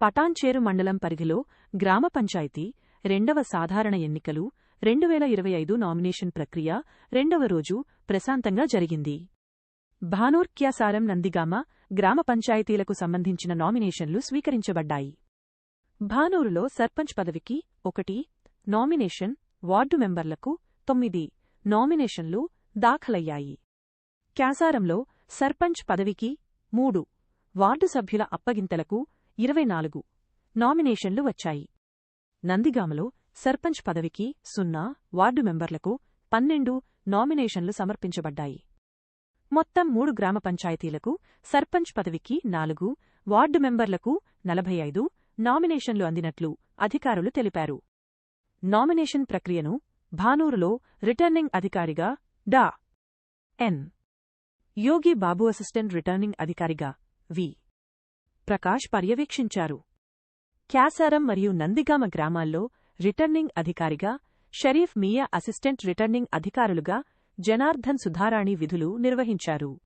పటాన్చేరు మండలం పరిధిలో గ్రామ పంచాయతీ రెండవ సాధారణ ఎన్నికలు రెండు వేల ఇరవై ఐదు నామినేషన్ ప్రక్రియ రెండవ రోజు ప్రశాంతంగా జరిగింది. భానూర్ క్యాసారం నందిగామ గ్రామ పంచాయతీలకు సంబంధించిన నామినేషన్లు స్వీకరించబడ్డాయి. భానూరులో సర్పంచ్ పదవికి ఒకటి నామినేషన్ వార్డు మెంబర్లకు తొమ్మిది నామినేషన్లు దాఖలయ్యాయి. క్యాసారంలో సర్పంచ్ పదవికి మూడు వార్డు సభ్యుల అప్పగింతలకు ఇరవై నాలుగు. నామినేషన్లు వచ్చాయి. నందిగామలో సర్పంచ్ పదవికి సున్నా వార్డు మెంబర్లకు పన్నెండు నామినేషన్లు సమర్పించబడ్డాయి. మొత్తం మూడు గ్రామ పంచాయతీలకు సర్పంచ్ పదవికి నాలుగు వార్డు మెంబర్లకు నలభై ఐదు నామినేషన్లు అందినట్లు అధికారులు తెలిపారు. నామినేషన్ ప్రక్రియను భానూరులో రిటర్నింగ్ అధికారిగా డా. ఎన్. యోగి బాబు అసిస్టెంట్ రిటర్నింగ్ అధికారిగా వి. ప్రకాష్ పర్యవేక్షించారు. క్యాసారం మరియు నందిగామ గ్రామాల్లో రిటర్నింగ్ అధికారిగా షరీఫ్ మియా అసిస్టెంట్ రిటర్నింగ్ అధికారులుగా జనార్దన్ సుధారాణి విధులు నిర్వహించారు.